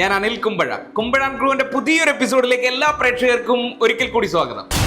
ഞാൻ അനിൽ കുമ്പഴ. കുമ്പഴാൻ ക്രൂവിന്റെ പുതിയൊരു എപ്പിസോഡിലേക്ക് എല്ലാ പ്രേക്ഷകർക്കും ഒരിക്കൽ കൂടി സ്വാഗതം.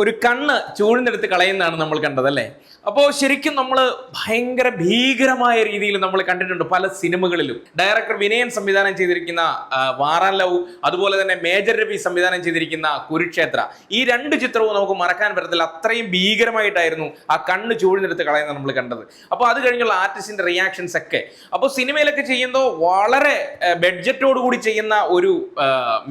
ഒരു കണ്ണ് ചൂഴ്ന്നെടുത്ത് കളയുന്നതാണ് നമ്മൾ കണ്ടത് അല്ലേ? അപ്പോൾ ശരിക്കും നമ്മൾ ഭയങ്കര ഭീകരമായ രീതിയിൽ നമ്മൾ കണ്ടിട്ടുണ്ട് പല സിനിമകളിലും. ഡയറക്ടർ വിനയൻ സംവിധാനം ചെയ്തിരിക്കുന്ന വാറാൻ ലവ് അതുപോലെ തന്നെ മേജർ രവി സംവിധാനം ചെയ്തിരിക്കുന്ന കുരുക്ഷേത്ര. ഈ രണ്ട് ചിത്രവും നമുക്ക് മറക്കാൻ പറ്റത്തില്ല. അത്രയും ഭീകരമായിട്ടായിരുന്നു ആ കണ്ണ് ചൂഴ്ന്നെടുത്ത് കളയുന്നത് നമ്മൾ കണ്ടത്. അപ്പോൾ അത് കഴിഞ്ഞുള്ള ആർട്ടിസ്റ്റിന്റെ റിയാക്ഷൻസ് ഒക്കെ. അപ്പോൾ സിനിമയിലൊക്കെ ചെയ്യുമ്പോൾ വളരെ ബഡ്ജറ്റോട് കൂടി ചെയ്യുന്ന ഒരു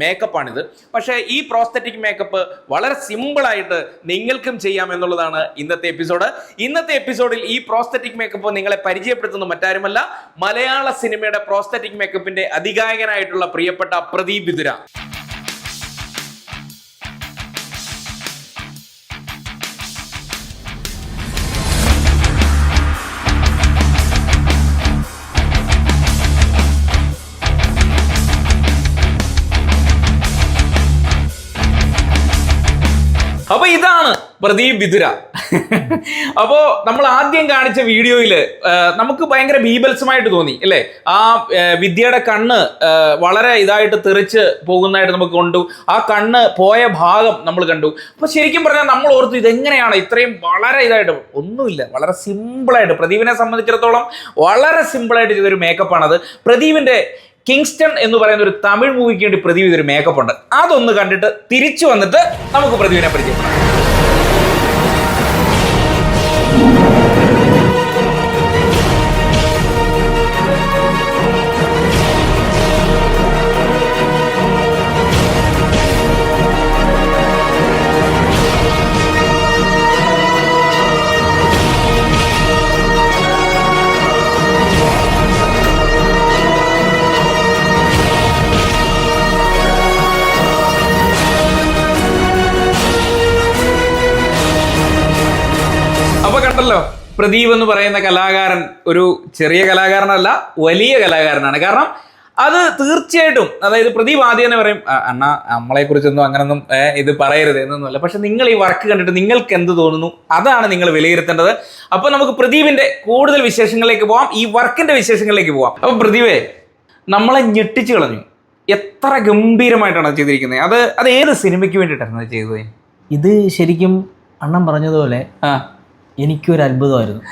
മേക്കപ്പാണിത് പക്ഷേ ഈ പ്രോസ്തറ്റിക് മേക്കപ്പ് വളരെ സിമ്പിളായിട്ട് നിങ്ങൾക്കും ചെയ്യാം എന്നുള്ളതാണ് ഇന്നത്തെ എപ്പിസോഡ് ഇന്നത്തെ എപ്പിസോഡിൽ ഈ പ്രോസ്തറ്റിക് മേക്കപ്പ് നിങ്ങളെ പരിചയപ്പെടുത്തുന്ന മറ്റാരുമല്ല മലയാള സിനിമയുടെ പ്രോസ്തറ്റിക് മേക്കപ്പിന്റെ അധികായകനായിട്ടുള്ള പ്രിയപ്പെട്ട പ്രദീപ് വിതുര. പ്രദീപ് വിതുര. അപ്പോ നമ്മൾ ആദ്യം കാണിച്ച വീഡിയോയിൽ നമുക്ക് ഭയങ്കര ബീഭത്സമായിട്ട് തോന്നി അല്ലേ? ആ, വിദ്യയുടെ കണ്ണ് വളരെ ഇതായിട്ട് തെറിച്ച് പോകുന്നതായിട്ട് നമുക്ക് കണ്ടു. ആ കണ്ണ് പോയ ഭാഗം നമ്മൾ കണ്ടു. അപ്പൊ ശരിക്കും പറഞ്ഞാൽ നമ്മൾ ഓർത്തു ഇതെങ്ങനെയാണ് ഇത്രയും വളരെ ഇതായിട്ട് ഒന്നുമില്ല വളരെ സിമ്പിളായിട്ട് പ്രദീപിനെ സംബന്ധിച്ചിടത്തോളം വളരെ സിമ്പിളായിട്ട് ചെയ്തൊരു മേക്കപ്പാണത്. പ്രദീപിന്റെ കിങ്സ്റ്റൺ എന്ന് പറയുന്ന ഒരു തമിഴ് മൂവിക്ക് വേണ്ടി പ്രദീപ് ഇതൊരു മേക്കപ്പ് ഉണ്ട് അതൊന്ന് കണ്ടിട്ട് തിരിച്ചു വന്നിട്ട് നമുക്ക് പ്രദീപിനെ പരിചയപ്പെടാം. പ്രദീപ് എന്ന് പറയുന്ന കലാകാരൻ ഒരു ചെറിയ കലാകാരനല്ല വലിയ കലാകാരനാണ്. കാരണം അത് തീർച്ചയായിട്ടും അതായത് പ്രദീപ് ആദ്യം തന്നെ പറയും അണ്ണ നമ്മളെ കുറിച്ചൊന്നും അങ്ങനൊന്നും ഇത് പറയരുത് എന്നൊന്നുമല്ല. പക്ഷെ നിങ്ങൾ ഈ വർക്ക് കണ്ടിട്ട് നിങ്ങൾക്ക് എന്ത് തോന്നുന്നു? അതാണ് നിങ്ങൾ വിലയിരുത്തേണ്ടത്. അപ്പൊ നമുക്ക് പ്രദീപിന്റെ കൂടുതൽ വിശേഷങ്ങളിലേക്ക് പോവാം. ഈ വർക്കിന്റെ വിശേഷങ്ങളിലേക്ക് പോവാം. അപ്പൊ പ്രദീപേ നമ്മളെ ഞെട്ടിച്ചു കളഞ്ഞു. എത്ര ഗംഭീരമായിട്ടാണ് അത് ചെയ്തിരിക്കുന്നത് അത് അത് ഏത് സിനിമയ്ക്ക് വേണ്ടിയിട്ടായിരുന്നു ചെയ്തത്? ഇത് ശരിക്കും അണ്ണൻ പറഞ്ഞതുപോലെ ആ. എനിക്കൊരു അത്ഭുതമായിരുന്നു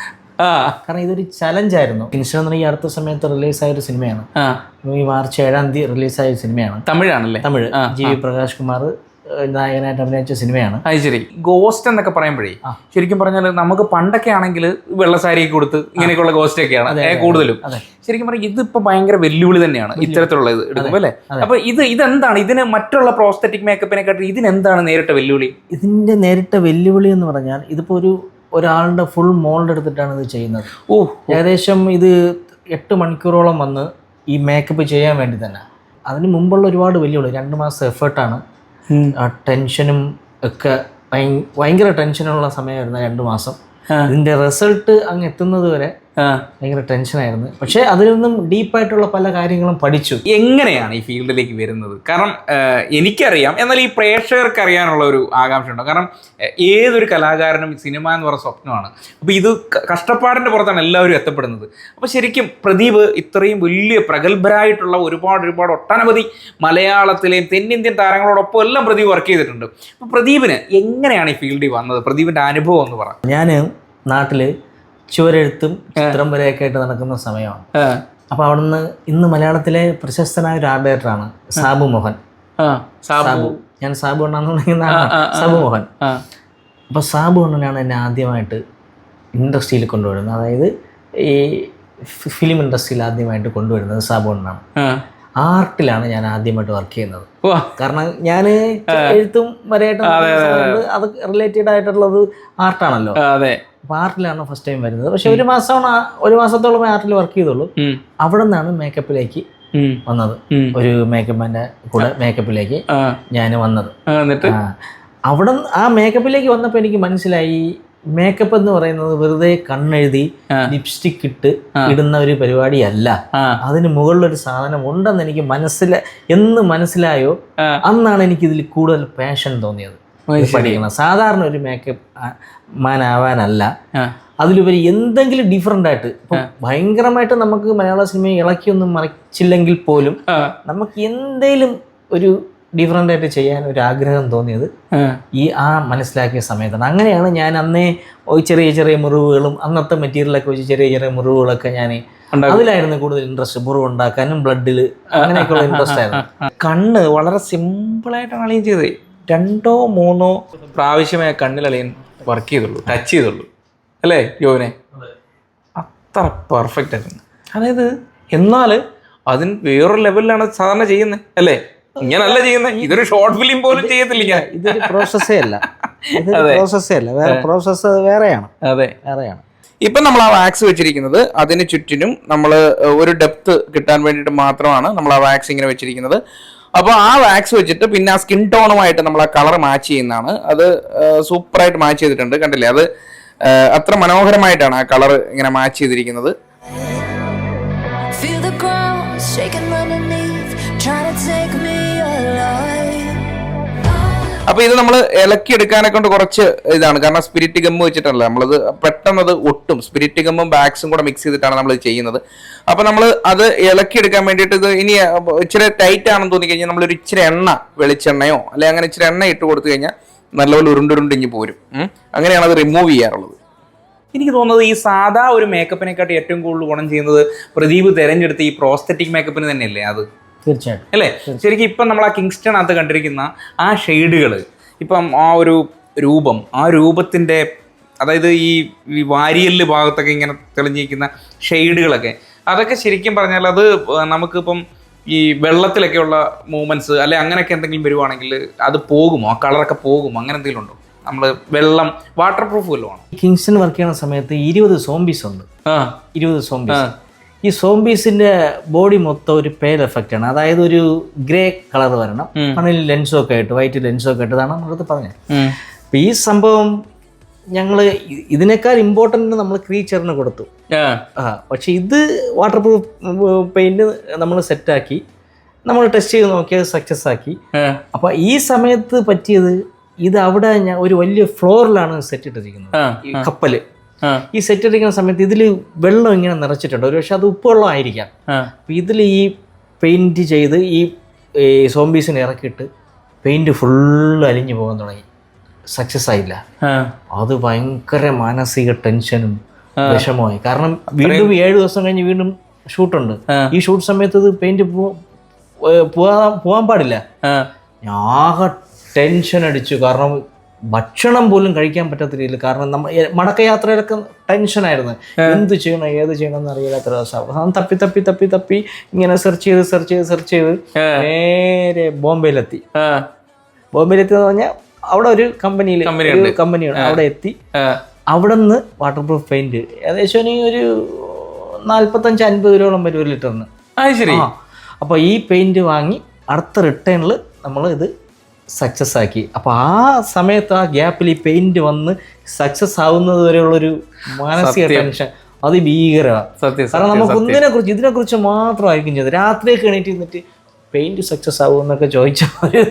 ആ. കാരണം ഇതൊരു ചലഞ്ചായിരുന്നു കിൻസ്റ്റൺ എന്ന് പറഞ്ഞാൽ ഈ അടുത്ത സമയത്ത് ആയ ഒരു സിനിമയാണ് ഈ മാർച്ച് ഏഴാം തീയതി റിലീസ് ഒരു സിനിമയാണ് തമിഴാണല്ലേ? തമിഴ്. ജി വി പ്രകാശ് കുമാർ നായകനായിട്ട് അഭിനയിച്ച സിനിമയാണ് അത് ശരി. ഗോസ്റ്റ് എന്നൊക്കെ പറയുമ്പോഴേ ശരിക്കും പറഞ്ഞാൽ നമുക്ക് പണ്ടൊക്കെ ആണെങ്കിൽ വെള്ളസാരി കൊടുത്ത് ഇങ്ങനെയൊക്കെയുള്ള ഗോസ്റ്റ് ഒക്കെയാണ് കൂടുതലും. ശരിക്കും പറഞ്ഞാൽ ഇതിപ്പോ ഭയങ്കര വെല്ലുവിളി തന്നെയാണ് ഇത്തരത്തിലുള്ള ഇത് എടുക്കുമ്പോൾ അല്ലേ. അപ്പൊ ഇത് ഇതെന്താണ്? ഇതിന് മറ്റുള്ള പ്രോസ്തറ്റിക് മേക്കപ്പിനെക്കാട്ടി ഇതിനെന്താണ് നേരിട്ട വെല്ലുവിളി? ഇതിന്റെ നേരിട്ട വെല്ലുവിളി എന്ന് പറഞ്ഞാൽ ഇതിപ്പോ ഒരു ഒരാളുടെ ഫുൾ മോൾഡ് എടുത്തിട്ടാണ് ഇത് ചെയ്യുന്നത്. ഓ ഏകദേശം ഇത് എട്ട് മണിക്കൂറോളം വന്ന് ഈ മേക്കപ്പ് ചെയ്യാൻ വേണ്ടി തന്നെ. അതിന് മുമ്പുള്ള ഒരുപാട് വെല്ലുവിളി രണ്ട് മാസം എഫേർട്ടാണ് ടെൻഷനും ഒക്കെ ഭയ- ഭയങ്കര ടെൻഷനുള്ള സമയമായിരുന്നു രണ്ട് മാസം. ഇതിന്റെ റിസൾട്ട് അങ്ങ് എത്തുന്നത് വരെ. ഭയങ്കര ടെൻഷനായിരുന്നു പക്ഷേ അതിൽ നിന്നും ഡീപ്പായിട്ടുള്ള പല കാര്യങ്ങളും പഠിച്ചു. എങ്ങനെയാണ് ഈ ഫീൽഡിലേക്ക് വരുന്നത്? കാരണം എനിക്കറിയാം എന്നാൽ ഈ പ്രേക്ഷകർക്ക് അറിയാനുള്ള ഒരു ആകാംക്ഷ ഉണ്ടോ. കാരണം ഏതൊരു കലാകാരനും സിനിമ എന്ന് പറയുന്ന സ്വപ്നമാണ്. അപ്പോൾ ഇത് കഷ്ടപ്പാടിന്റെ പുറത്താണ് എല്ലാവരും എത്തപ്പെടുന്നത്. അപ്പോൾ ശരിക്കും പ്രദീപ് ഇത്രയും വലിയ പ്രഗത്ഭരായിട്ടുള്ള ഒരുപാട് ഒരുപാട് ഒട്ടനവധി മലയാളത്തിലെയും തെന്നിന്ത്യൻ താരങ്ങളോടൊപ്പം എല്ലാം പ്രദീപ് വർക്ക് ചെയ്തിട്ടുണ്ട്. അപ്പോൾ പ്രദീപിന് എങ്ങനെയാണ് ഈ ഫീൽഡിൽ വന്നത്? പ്രദീപിന്റെ അനുഭവം എന്ന് പറയാം ഞാൻ നാട്ടിൽ ചുവരെഴുത്തും ചിത്രം വരെയൊക്കെ ആയിട്ട് നടക്കുന്ന സമയമാണ്. അപ്പൊ അവിടുന്ന് ഇന്ന് മലയാളത്തിലെ പ്രശസ്തനായ ഒരു ആർട്ട് ആണ് സാബു മോഹൻ. സാബു. ഞാൻ സാബു അണ്ണാന്ന് വിളിക്കുന്ന സാബു മോഹൻ. അപ്പൊ സാബു അണ്ണനാണ് എന്നെ ആദ്യമായിട്ട് ഇൻഡസ്ട്രിയിൽ കൊണ്ടുവരുന്നത്. അതായത് ഈ ഫിലിം ഇൻഡസ്ട്രിയിൽ ആദ്യമായിട്ട് കൊണ്ടുവരുന്നത് സാബു അണ്ണനാണ്. ആർട്ടിലാണ് ഞാൻ ആദ്യമായിട്ട് വർക്ക് ചെയ്യുന്നത്. കാരണം ഞാൻ എഴുത്തും വരെയായിട്ട് അത് റിലേറ്റഡ് ആയിട്ടുള്ളത് ആർട്ടാണല്ലോ അപ്പോൾ ആർട്ടിലാണ് ഫസ്റ്റ് ടൈം വരുന്നത്. പക്ഷെ ഒരു മാസമാണ് ഒരു മാസത്തോളം ആർട്ടിൽ വർക്ക് ചെയ്തുള്ളൂ. അവിടെ നിന്നാണ് മേക്കപ്പിലേക്ക് വന്നത്. ഒരു മേക്കപ്പിന്റെ കൂടെ മേക്കപ്പിലേക്ക് ഞാൻ വന്നത്. അവിടെ ആ മേക്കപ്പിലേക്ക് വന്നപ്പോൾ എനിക്ക് മനസ്സിലായി മേക്കപ്പ് എന്ന് പറയുന്നത് വെറുതെ കണ്ണെഴുതി. ലിപ്സ്റ്റിക് ഇട്ട് ഇടുന്ന ഒരു പരിപാടിയല്ല. അതിന് മുകളിലൊരു സാധനം ഉണ്ടെന്ന് എനിക്ക് മനസ്സില എന്ന് മനസ്സിലായോ? അന്നാണ് എനിക്ക് ഇതിൽ കൂടുതൽ പാഷൻ തോന്നിയത്. പഠിക്കണം. സാധാരണ ഒരു മേക്കപ്പ് മാൻ ആവാനല്ല ആ. അതിലുപരി എന്തെങ്കിലും ഡിഫറെന്റ് ആയിട്ട് ഭയങ്കരമായിട്ട് നമുക്ക് മലയാള സിനിമയെ ഇളക്കിയൊന്നും മറിച്ചില്ലെങ്കിൽ പോലും നമുക്ക് എന്തെങ്കിലും ഒരു ഡിഫറെന്റ് ആയിട്ട് ചെയ്യാൻ ഒരു ആഗ്രഹം തോന്നിയത് ഈ ആ മനസ്സിലാക്കിയ സമയത്താണ്. അങ്ങനെയാണ് ഞാൻ അന്നേ ചെറിയ ചെറിയ മുറിവുകളും അന്നത്തെ മെറ്റീരിയലൊക്കെ വെച്ച് ചെറിയ ചെറിയ മുറിവുകളൊക്കെ ഞാൻ അതിലായിരുന്നു കൂടുതൽ ഇൻട്രസ്റ്റ് മുറിവ് ഉണ്ടാക്കാനും ബ്ലഡിൽ അങ്ങനെയൊക്കെയുള്ള ഇൻട്രസ്റ്റ് ആയിരുന്നു. കണ്ണ് വളരെ സിമ്പിളായിട്ടാണ് അളിയൻ ചെയ്തത്. രണ്ടോ മൂന്നോ പ്രാവശ്യമേ കണ്ണിലളിയൻ വർക്ക് ചെയ്തുള്ളൂ ടച്ച് ചെയ്തുള്ളൂ. അല്ലേ യോവിനെ? അത്ര പെർഫെക്റ്റ് ആയിരുന്നു അതായത് എന്നാൽ അതിന് വേറൊരു ലെവലിലാണ് സാധാരണ ചെയ്യുന്നത് അല്ലേ? ഇങ്ങനല്ല ചെയ്യുന്നത് ഇതൊരു ഷോർട്ട് ഫിലിം പോലും ചെയ്യത്തില്ല ഞാൻ ഇതൊരു പ്രോസസ്സേ അല്ല. ഇതൊരു പ്രോസസ്സേ അല്ല. വേറെ പ്രോസസ്സ് വേറെയാണ്. അതെ. വേറെയാണ്. ഇപ്പം നമ്മൾ ആ വാക്സ് വെച്ചിരിക്കുന്നത് അതിന് ചുറ്റിനും നമ്മൾ ഒരു ഡെപ്ത് കിട്ടാൻ വേണ്ടിയിട്ട് മാത്രമാണ് നമ്മൾ ആ വാക്സ് ഇങ്ങനെ വെച്ചിരിക്കുന്നത്. അപ്പോൾ ആ വാക്സ് വെച്ചിട്ട് പിന്നെ ആ സ്കിൻ ടോണുമായിട്ട് നമ്മൾ ആ കളർ മാച്ച് ചെയ്യുന്നതാണ്. അത് സൂപ്പറായിട്ട് മാച്ച് ചെയ്തിട്ടുണ്ട്. കണ്ടില്ലേ? അത് അത്ര മനോഹരമായിട്ടാണ് ആ കളർ ഇങ്ങനെ മാച്ച് ചെയ്തിരിക്കുന്നത്. Shaking underneath, trying to take me. അപ്പൊ ഇത് നമ്മൾ ഇളക്കി എടുക്കാനെ കൊണ്ട് കുറച്ച് ഇതാണ്. കാരണം സ്പിരിറ്റ് ഗമ്മ് വെച്ചിട്ടല്ല. നമ്മളത് പെട്ടെന്ന് അത് ഒട്ടും സ്പിരിറ്റ് ഗമ്മും ബാക്സും കൂടെ മിക്സ് ചെയ്തിട്ടാണ് നമ്മൾ ചെയ്യുന്നത്. അപ്പൊ നമ്മൾ അത് ഇളക്കി എടുക്കാൻ വേണ്ടിയിട്ട് ഇത് ഇനി ഇച്ചിരി ടൈറ്റ് ആണെന്ന് തോന്നി കഴിഞ്ഞാൽ നമ്മളൊരു ഇച്ചിരി എണ്ണ വെളിച്ചെണ്ണയോ അല്ലെ അങ്ങനെ ഇച്ചിരി എണ്ണ ഇട്ട് കൊടുത്തു കഴിഞ്ഞാൽ നല്ലപോലെ ഉരുണ്ടുരുണ്ടിഞ്ഞ് പോരും. അങ്ങനെയാണ് അത് റിമൂവ് ചെയ്യാറുള്ളത്. എനിക്ക് തോന്നുന്നത് ഈ സാധാ ഒരു മേക്കപ്പിനെക്കാട്ടി ഏറ്റവും കൂടുതൽ ഗുണം ചെയ്യുന്നത് പ്രദീപ് തിരഞ്ഞെടുത്ത് ഈ പ്രോസ്തറ്റിക് മേക്കപ്പിന് തന്നെയല്ലേ അത്? തീർച്ചയായിട്ടും. അല്ലേ? ശരിക്കും ഇപ്പം നമ്മൾ ആ കിങ്സ്റ്റണകത്ത് കണ്ടിരിക്കുന്ന ആ ഷെയ്ഡുകൾ ഇപ്പം ആ ഒരു രൂപം ആ രൂപത്തിന്റെ അതായത് ഈ ഈ വാരിയൽ ഭാഗത്തൊക്കെ ഇങ്ങനെ തെളിഞ്ഞിരിക്കുന്ന ഷെയ്ഡുകളൊക്കെ അതൊക്കെ ശരിക്കും പറഞ്ഞാൽ അത് നമുക്കിപ്പം ഈ വെള്ളത്തിലൊക്കെയുള്ള മൂവ്മെന്റ്സ് അല്ലെ അങ്ങനെയൊക്കെ എന്തെങ്കിലും വരുവാണെങ്കിൽ അത് പോകുമോ? ആ കളറൊക്കെ പോകുമോ? അങ്ങനെ എന്തെങ്കിലും ഉണ്ടോ? നമ്മൾ വെള്ളം വാട്ടർ പ്രൂഫ് വല്ലതും ആണോ? കിങ്സ്റ്റൺ വർക്ക് ചെയ്യുന്ന സമയത്ത് ഇരുപത് സോംബീസ് ഉണ്ട്. ഇരുപത് സോംബീസ് ഈ സോംബീസിന്റെ ബോഡി മൊത്തം ഒരു പേൽ എഫക്റ്റ് ആണ്. അതായത് ഒരു ഗ്രേ കളർ വരണം. മണ്ണിൽ ലെൻസൊക്കെ ആയിട്ട് വൈറ്റ് ലെൻസൊക്കെ ഒക്കെ ആയിട്ടാണ് നമ്മളടുത്ത് പറഞ്ഞത്. അപ്പൊ ഈ സംഭവം ഞങ്ങൾ ഇതിനേക്കാൾ ഇമ്പോർട്ടന്റ് നമ്മൾ ക്രീച്ചറിന് കൊടുത്തു. ആ. പക്ഷെ ഇത് വാട്ടർ പ്രൂഫ് പെയിന്റ് നമ്മൾ സെറ്റാക്കി നമ്മൾ ടെസ്റ്റ് ചെയ്ത് നോക്കിയത് സക്സസ് ആക്കി. അപ്പൊ ഈ സമയത്ത് പറ്റിയത് ഇത് അവിടെ ഞാൻ ഒരു വലിയ ഫ്ലോറിലാണ് സെറ്റ് ഇട്ടിരിക്കുന്നത്. കപ്പൽ. ഈ സെറ്റ് അടിക്കുന്ന സമയത്ത് ഇതിൽ വെള്ളം ഇങ്ങനെ നിറച്ചിട്ടുണ്ട്. ഒരു പക്ഷെ അത് ഉപ്പുവെള്ളം ആയിരിക്കാം. അപ്പം ഇതിൽ ഈ പെയിന്റ് ചെയ്ത് ഈ സോംബീസിനെ ഇറക്കിയിട്ട് പെയിന്റ് ഫുള്ള് അലിഞ്ഞു പോകാൻ തുടങ്ങി. സക്സസ് ആയില്ല. അത് ഭയങ്കര മാനസിക ടെൻഷനും വിഷമമായി കാരണം വീണ്ടും ഏഴു ദിവസം കഴിഞ്ഞ് വീണ്ടും ഷൂട്ടുണ്ട്. ഈ ഷൂട്ട് സമയത്ത് ഇത് പെയിന്റ് പോവാൻ പോകാൻ പാടില്ല. ആകെ ടെൻഷൻ അടിച്ചു. കാരണം ഭക്ഷണം പോലും കഴിക്കാൻ പറ്റാത്ത രീതിയിൽ കാരണം നമ്മൾ മടക്കയാത്രയിലൊക്കെ ടെൻഷനായിരുന്നു എന്ത് ചെയ്യണം ഏത് ചെയ്യണം എന്ന് അവസാനം തപ്പി തപ്പി തപ്പി തപ്പി ഇങ്ങനെ സെർച്ച് ചെയ്ത് സെർച്ച് ചെയ്ത് സെർച്ച് ചെയ്ത് നേരെ ബോംബെയിലെത്തി. ബോംബെയിലെത്തി എന്ന് പറഞ്ഞാൽ അവിടെ ഒരു കമ്പനിയിൽ കമ്പനിയുണ്ട്. കമ്പനിയാണ് അവിടെ എത്തി. അവിടെ നിന്ന് വാട്ടർ പ്രൂഫ് പെയിന്റ് ഏകദേശം ഒരു നാൽപ്പത്തഞ്ച് അൻപത് രൂപയോളം വരും ഒരു ലിറ്ററിന്. ശരി. അപ്പോൾ ഈ പെയിന്റ് വാങ്ങി അടുത്ത റിട്ടേണിൽ നമ്മൾ ഇത് സക്സസ് ആക്കി. അപ്പോൾ ആ സമയത്ത് ആ ഗ്യാപ്പിൽ ഈ പെയിന്റ് വന്ന് സക്സസ് ആവുന്നത് വരെയുള്ളൊരു മാനസിക ടെൻഷൻ അത് ഭീകരമാണ് സത്യം കാരണം നമുക്ക് ഒന്നിനെ കുറിച്ച് ഇതിനെ കുറിച്ച് മാത്രമായിരിക്കും ചെയ്തത്. രാത്രിയൊക്കെ എണീറ്റ് നിന്നിട്ട് പെയിന്റ് സക്സസ് ആവും എന്നൊക്കെ ചോദിച്ച ഒരു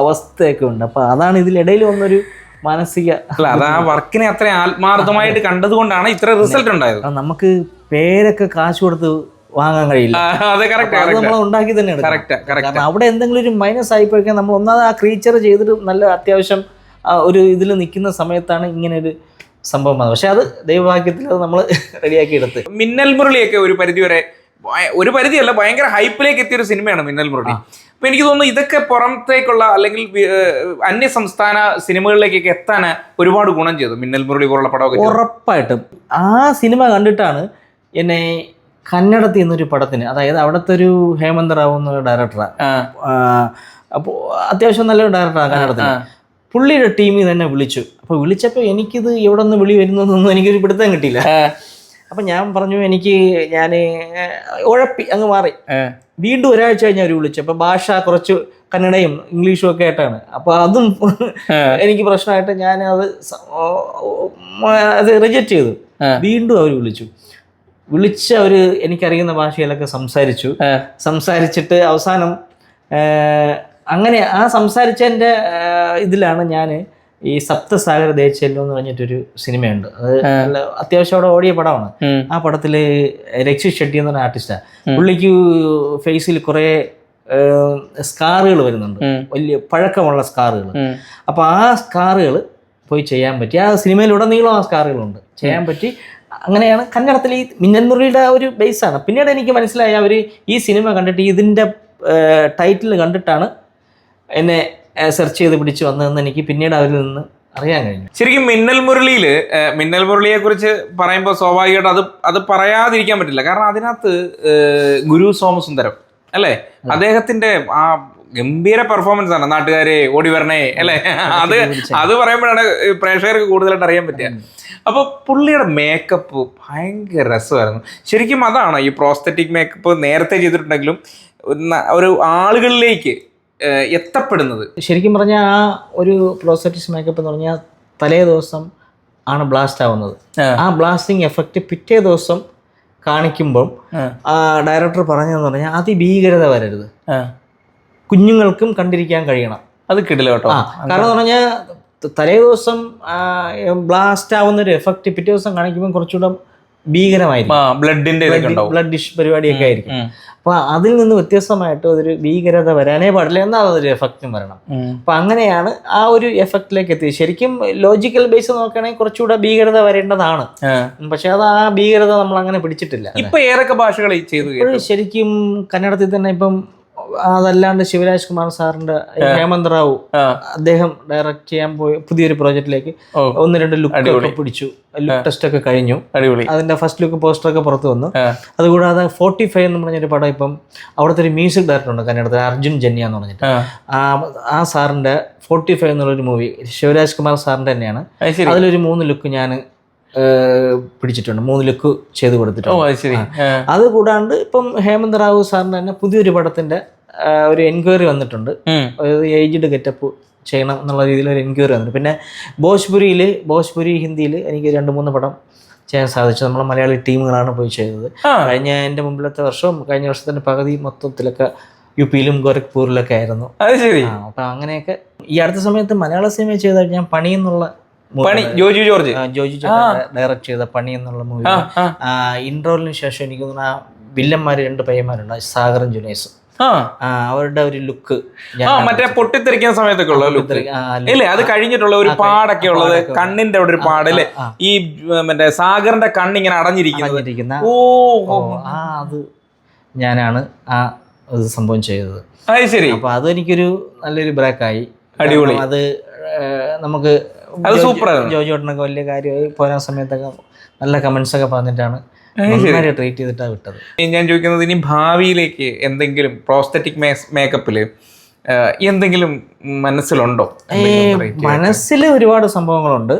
അവസ്ഥയൊക്കെ ഉണ്ട്. അപ്പോൾ അതാണ് ഇതിലിടയിൽ വന്നൊരു മാനസിക അല്ല അത് ആ വർക്കിനെ അത്ര ആത്മാർത്ഥമായിട്ട് കണ്ടതുകൊണ്ടാണ് ഇത്ര റിസൾട്ട് ഉണ്ടായത്. നമുക്ക് പേരൊക്കെ കാശ് കൊടുത്ത് വാങ്ങാൻ കഴിയില്ല. അതെ നമ്മൾ ഉണ്ടാക്കി തന്നെ എടുക്കണം. കറക്റ്റ് കറക്റ്റ് കാരണം അവിടെ എന്തെങ്കിലും ഒരു മൈനസ് ആയിപ്പോഴേക്കാൻ നമ്മൾ ഒന്നാമത് ആ ക്രീച്ചർ ചെയ്തിട്ട് നല്ല അത്യാവശ്യം ഒരു ഇതിൽ നിൽക്കുന്ന സമയത്താണ് ഇങ്ങനെ ഒരു സംഭവം വന്നത്. പക്ഷെ അത് ദൈവഭാഗ്യത്തിൽ അത് നമ്മൾ റെഡിയാക്കി എടുത്ത്. മിന്നൽ മുരളിയൊക്കെ ഒരു പരിധി വരെ ഒരു പരിധിയല്ല ഭയങ്കര ഹൈപ്പിലേക്ക് എത്തിയ ഒരു സിനിമയാണ് മിന്നൽ മുരളി. അപ്പൊ എനിക്ക് തോന്നുന്നു ഇതൊക്കെ പുറത്തേക്കുള്ള അല്ലെങ്കിൽ അന്യ സംസ്ഥാന സിനിമകളിലേക്കൊക്കെ എത്താൻ ഒരുപാട് ഗുണം ചെയ്തു മിന്നൽ മുരളി പോലുള്ള പടമൊക്കെ ഉറപ്പായിട്ടും. ആ സിനിമ കണ്ടിട്ടാണ് എന്നെ കന്നഡത്തിൽ നിന്നൊരു പടത്തിന് അതായത് അവിടുത്തെ ഒരു ഹേമന്ത് റാവു എന്നൊരു ഡയറക്ടറാണ് അപ്പോൾ അത്യാവശ്യം നല്ലൊരു ഡയറക്ടറാണ് കന്നഡത്തിന്. പുള്ളിയുടെ ടീമിൽ തന്നെ വിളിച്ചു. അപ്പോൾ വിളിച്ചപ്പോൾ എനിക്കിത് എവിടെ നിന്ന് വിളി വരുന്നതെന്നൊന്നും എനിക്കൊരു പിടുത്തം കിട്ടിയില്ല. അപ്പം ഞാൻ പറഞ്ഞു എനിക്ക് ഞാൻ ഉഴപ്പി അങ്ങ് മാറി. വീണ്ടും ഒരാഴ്ച കഴിഞ്ഞ് അവർ വിളിച്ചു. അപ്പോൾ ഭാഷ കുറച്ച് കന്നഡയും ഇംഗ്ലീഷും ഒക്കെ ആയിട്ടാണ്. അപ്പോൾ അതും എനിക്ക് പ്രശ്നമായിട്ട് ഞാൻ അത് അത് റിജക്റ്റ് ചെയ്തു. വീണ്ടും അവർ വിളിച്ചു. വിളിച്ച് അവർ എനിക്കറിയുന്ന ഭാഷയിലൊക്കെ സംസാരിച്ചു. സംസാരിച്ചിട്ട് അവസാനം അങ്ങനെ ആ സംസാരിച്ചതിന്റെ ഇതിലാണ് ഞാൻ ഈ സപ്തസാഗര ദേശല്ലോ എന്ന് പറഞ്ഞിട്ടൊരു സിനിമയുണ്ട്. അത് അത്യാവശ്യം അവിടെ ഓടിയ പടമാണ്. ആ പടത്തിൽ രക്ഷി ഷെട്ടി എന്ന് പറഞ്ഞ ആർട്ടിസ്റ്റാണ് പുള്ളിക്ക് ഫേസിൽ കുറേ സ്കാറുകൾ വരുന്നുണ്ട്. വലിയ പഴക്കമുള്ള സ്കാറുകൾ. അപ്പോൾ ആ സ്കാറുകൾ പോയി ചെയ്യാൻ പറ്റി. ആ സിനിമയിലുടനീളം ആ സ്കാറുകളുണ്ട്. ചെയ്യാൻ പറ്റി. അങ്ങനെയാണ് കന്നഡത്തിൽ ഈ മിന്നൽ മുരളിയുടെ ഒരു ബേസാണ് പിന്നീട് എനിക്ക് മനസ്സിലായി അവർ ഈ സിനിമ കണ്ടിട്ട് ഇതിന്റെ ടൈറ്റിൽ കണ്ടിട്ടാണ് എന്നെ സെർച്ച് ചെയ്ത് പിടിച്ച് വന്നതെന്ന് എനിക്ക് പിന്നീട് അവരിൽ നിന്ന് അറിയാൻ കഴിഞ്ഞു. ശരിക്കും മിന്നൽ മുരളിയിൽ മിന്നൽ മുരളിയെ കുറിച്ച് പറയുമ്പോൾ സ്വാഭാവികമായിട്ട് അത് അത് പറയാതിരിക്കാൻ പറ്റില്ല. കാരണം അതിനകത്ത് ഗുരു സോമസുന്ദരം അല്ലേ? അദ്ദേഹത്തിന്റെ ആ ഗംഭീര പെർഫോമൻസ് ആണ് നാട്ടുകാരെ ഓടി വരണേ അല്ലേ? അത് അത് പറയുമ്പോഴാണ് പ്രേക്ഷകർക്ക് കൂടുതലായിട്ട് അറിയാൻ പറ്റുക. അപ്പോൾ പുള്ളിയുടെ മേക്കപ്പ് ഭയങ്കര രസമായിരുന്നു. ശരിക്കും അതാണ് ഈ പ്രോസ്തറ്റിക് മേക്കപ്പ് നേരത്തെ ചെയ്തിട്ടുണ്ടെങ്കിലും ഒരു ആളുകളിലേക്ക് എത്തപ്പെടുന്നത്. ശരിക്കും പറഞ്ഞാൽ ആ ഒരു പ്രോസ്തറ്റിക് മേക്കപ്പ് എന്ന് പറഞ്ഞാൽ തലേ ദിവസം ആണ് ബ്ലാസ്റ്റ് ആവുന്നത്. ആ. ബ്ലാസ്റ്റിംഗ് എഫക്റ്റ് പിറ്റേ ദിവസം കാണിക്കുമ്പം ആ. ഡയറക്ടർ പറഞ്ഞതെന്ന് പറഞ്ഞാൽ അതിഭീകരത വരരുത്. കുഞ്ഞുങ്ങൾക്കും കണ്ടിരിക്കാൻ കഴിയണം. അത് കിടില കേട്ടോ. കാരണം എന്ന് പറഞ്ഞാൽ തലേ ദിവസം ബ്ലാസ്റ്റ് ആവുന്ന ഒരു എഫക്റ്റ് പിറ്റേ ദിവസം കാണിക്കുമ്പോൾ കുറച്ചുകൂടെ ഭീകരമായിരിക്കും. ബ്ലഡിന്റെ ബ്ലഡ് ഡിഷ് പരിപാടിയൊക്കെ ആയിരിക്കും. അപ്പൊ അതിൽ നിന്ന് വ്യത്യസ്തമായിട്ട് അതൊരു ഭീകരത വരാനേ പാടില്ല എന്നാൽ അതൊരു എഫക്റ്റും വരണം. അപ്പൊ അങ്ങനെയാണ് ആ ഒരു എഫക്റ്റിലേക്ക് എത്തിയത്. ശരിക്കും ലോജിക്കൽ ബേസ് നോക്കുകയാണെങ്കിൽ കുറച്ചുകൂടെ ഭീകരത വരേണ്ടതാണ്. പക്ഷെ അത് ആ ഭീകരത നമ്മൾ അങ്ങനെ പിടിച്ചിട്ടില്ല. ഇപ്പൊ ഏതൊക്കെ ഭാഷകൾ ചെയ്തു ശരിക്കും കന്നഡത്തിൽ തന്നെ ഇപ്പം അതല്ലാണ്ട് ശിവരാജ് കുമാർ സാറിന്റെ ഹേമന്ത് റാവു അദ്ദേഹം ഡയറക്റ്റ് ചെയ്യാൻ പോയ പുതിയൊരു പ്രോജക്റ്റിലേക്ക് ഒന്ന് രണ്ട് ലുക്ക് ഒക്കെ പിടിച്ചു. ലുക്ക് ടെസ്റ്റ് ഒക്കെ കഴിഞ്ഞു. അടിപൊളി. അതിന്റെ ഫസ്റ്റ് ലുക്ക് പോസ്റ്റർ ഒക്കെ പുറത്തു വന്നു. അതുകൂടാതെ ഫോർട്ടി ഫൈവ് എന്ന് പറഞ്ഞൊരു പടം ഇപ്പം അവിടുത്തെ ഒരു മ്യൂസിക് ഡയറക്ടർ ഉണ്ട് കന്നഡത്തിൽ അർജുൻ ജന്യ എന്ന് പറഞ്ഞിട്ട്. ആ. സാറിന്റെ ഫോർട്ടി ഫൈവ് എന്നുള്ളൊരു മൂവി ശിവരാജ് കുമാർ സാറിന്റെ തന്നെയാണ്. അതിലൊരു മൂന്ന് ലുക്ക് ഞാൻ പിടിച്ചിട്ടുണ്ട്. മൂന്ന് ലുക്ക് ചെയ്ത് കൊടുത്തിട്ടുണ്ട്. അത് കൂടാണ്ട് ഇപ്പം ഹേമന്ത് റാവു സാറിന് തന്നെ പുതിയൊരു പടത്തിന്റെ ഒരു എൻക്വയറി വന്നിട്ടുണ്ട്. അതായത് ഏജ്ഡ് ഗെറ്റപ്പ് ചെയ്യണം എന്നുള്ള രീതിയിൽ ഒരു എൻക്വയറി വന്നിട്ടുണ്ട് പിന്നെ ഭോജ്പുരിയിൽ ഭോജ്പുരി ഹിന്ദിയിൽ എനിക്ക് രണ്ട് മൂന്ന് പടം ചെയ്യാൻ സാധിച്ചു. നമ്മളെ മലയാളി ടീമുകളാണ് പോയി ചെയ്തത്. കഴിഞ്ഞ എന്റെ മുമ്പിലത്തെ വർഷവും കഴിഞ്ഞ വർഷത്തിന്റെ പകുതി മൊത്തത്തിലൊക്കെ യു പിയിലും ഗോരഖ്പൂരിലൊക്കെ ആയിരുന്നു. അത് ശരി. അപ്പം അങ്ങനെയൊക്കെ ഈ അടുത്ത സമയത്ത് മലയാള സിനിമ ചെയ്ത ഞാൻ പണി എന്നുള്ള പണി ജോജി ജോജു ജോർജ്. ആ, ജോർജ് ഡയറക്ട് ചെയ്ത പണി എന്നുള്ള മൂവി. ഇൻട്രോലിന് ശേഷം എനിക്ക് തോന്നുന്നു ആ വില്ലന്മാര് രണ്ട് പയ്യന്മാരുണ്ട് സാഗറും ജുനൈസും. അവരുടെ ഒരു ലുക്ക് മറ്റേ പൊട്ടിത്തെറിക്കുന്ന സമയത്തൊക്കെ ഉള്ള ലുക്ക്. ഇല്ലേ അത് കഴിഞ്ഞിട്ടുള്ള ഒരു പാടൊക്കെ ഉള്ളത് കണ്ണിന്റെ അവിടെ ഒരു പാട് അല്ലേ ഈ മറ്റേ സാഗറിന്റെ കണ്ണിങ്ങനെ അടഞ്ഞിരിക്കുന്നത് ഓ ഓ ആ അത് ഞാനാണ് ആ സംഭവം ചെയ്തത്. അത് ശരി. അപ്പൊ അതെനിക്കൊരു നല്ലൊരു ബ്രേക്ക് ആയി അടിപൊളി. അത് നമുക്ക് അത് ആയിരുന്നു. ജോജോട്ടനൊക്കെ വലിയ കാര്യമായി പോരാ സമയത്തൊക്കെ നല്ല കമന്റ്സ് ഒക്കെ പറഞ്ഞിട്ടാണ് നന്നായിട്ട് ട്രീറ്റ് ചെയ്തിട്ടാണ് വിട്ടത്. ഞാൻ ചോദിക്കുന്നത് ഇനി ഭാവിയിലേക്ക് എന്തെങ്കിലും പ്രോസ്തറ്റിക് മേക്കപ്പിൽ എന്തെങ്കിലും മനസ്സിലുണ്ടോ? മനസ്സിൽ ഒരുപാട് സംഭവങ്ങളുണ്ട്.